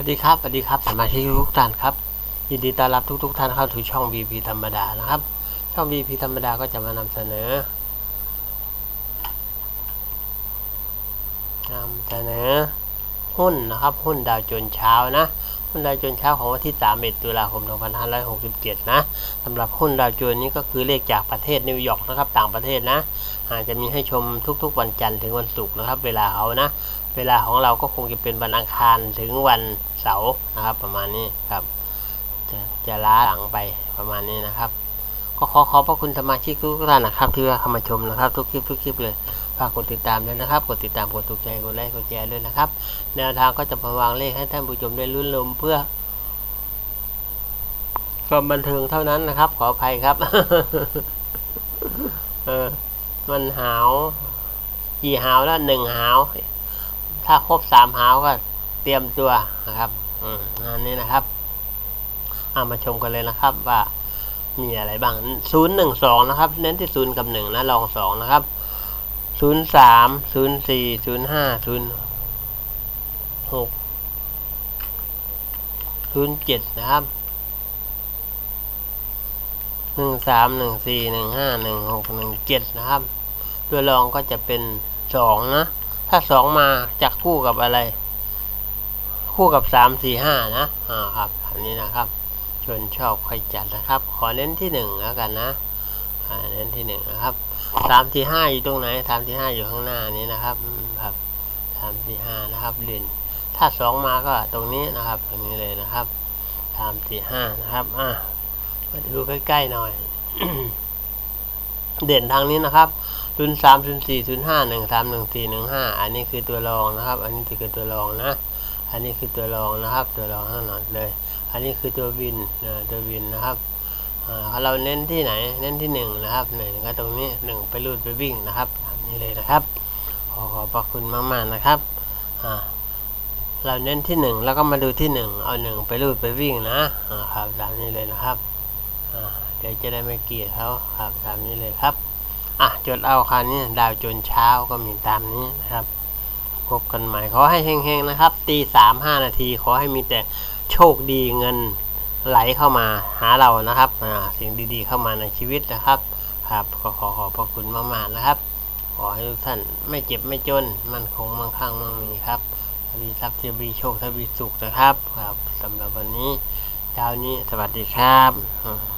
วัสดีครับสวัสดีครับสมาชิกทุกท่านครับยินดีต้อนรับทุก ๆ ท่านเข้าสู่ช่อง VP ธรรมดานะครับ ช่อง VP ธรรมดาก็จะมานำเสนอนำเสนอหุ้นนะครับหุ้นดาวโจนส์เช้านะหุ้นดาวโจนส์เช้าของวันที่ 31 ตุลาคม 2567 นะสำหรับหุ้นดาวโจนส์นี้ก็คือเลขจากประเทศนิวยอร์กนะครับต่างประเทศนะอาจจะมีให้ชมทุกๆวันจันทร์ถึงวันศุกร์นะครับ เวลาเขานะ เวลาของเราก็คงจะเป็นวันอังคารถึงวันเสาร์นะครับ ประมาณนี้ครับ จะจะล้าหลังไปประมาณนี้นะครับ ก็ขอขอบพระคุณสมาชิกทุกท่านนะครับ ที่เข้ามาชมนะครับ ทุกคลิปทุกคลิปเลยฝากกดติดตามด้วยนะครับ กดติดตามกดถูกใจกดไลค์กดแชร์ด้วยนะครับ แนวทางก็จะมาวางเลขให้ท่านผู้ชมได้ลุ้นลมเพื่อความบันเทิงเท่านั้นนะครับ ขออภัยครับเออมันหาวกี่หาวแล้วหนึ่งหาว ถ้าครบสามหาวก็เตรียมตัวนะครับอืมงานนี้นะครับเอามาชมกันเลยนะครับว่ามีอะไรบ้างศูนย์หนึ่งสองนะครับ เน้นที่ศูนย์กับหนึ่งนะลองสองนะครับศูนย์สามศูนย์สี่ศูนย์ห้าศูนย์หกศูนย์เจ็ดนะครับหนึ่งสามหนึ่งสี่หนึ่งห้าหนึ่งหกหนึ่งเจ็ดนะครับ ตัวรองก็จะเป็นสองนะ ถ้าสองมาจากคู่กับอะไร คู่กับสามสี่ห้านะอ่าครับอันนี้นะครับชวนชอบค่อยจัดนะครับ ขอเน้นที่หนึ่งแล้วกันนะเน้นที่หนึ่งนะครับสามสี่ห้าอยู่ตรงไหนสามสี่ห้าอยู่ข้างหน้านี้นะครับอืมครับสามสี่ห้านะครับเด่นถ้าสองมาก็ตรงนี้นะครับ ตรงนี้เลยนะครับสามสี่ห้านะครับอ่ามาดูใกล้ๆหน่อย เด่นทางนี้นะครับ ศูนย์สามศูนย์สี่ศูนย์ห้าหนึ่งสามหนึ่งสี่หนึ่งห้าอันนี้คือตัวรองนะครับ อันนี้คือตัวรองนะ อันนี้คือตัวรองนะครับ ตัวรองข้างหลังเลย อันนี้คือตัววินนะตัววินนะครับอ่าเราเน้นที่ไหน เน้นที่หนึ่งนะครับหนึ่งก็ตรงนี้หนึ่งไปรูดไปวิ่งนะครับนี่เลยนะครับ ขอขอบพระคุณมากๆนะครับเราเน้นที่หนึ่งแล้วก็มาดูที่หนึ่งเอาหนึ่งไปรูดไปวิ่งนะครับตามนี้เลยนะครับเดี๋ยวจะได้ไม่เกลียดเขาครับตามนี้เลยครับ อะจดเอาคราวนี้ดาวจนเช้าก็มีตามนี้นะครับ พบกันใหม่ขอให้เฮงๆนะครับ ตีสามห้านาที ขอให้มีแต่โชคดีเงินไหลเข้ามาหาเรานะครับอ่าสิ่งดีๆเข้ามาในชีวิตนะครับ ครับขอขอขอบพระคุณมากๆนะครับ ขอให้ทุกท่านไม่เจ็บไม่จน มั่นคงมั่งคั่งมั่งมีครับทวีทรัพย์ทวีโชคทวีสุขนะครับ ครับสำหรับวันนี้เช้านี้สวัสดีครับ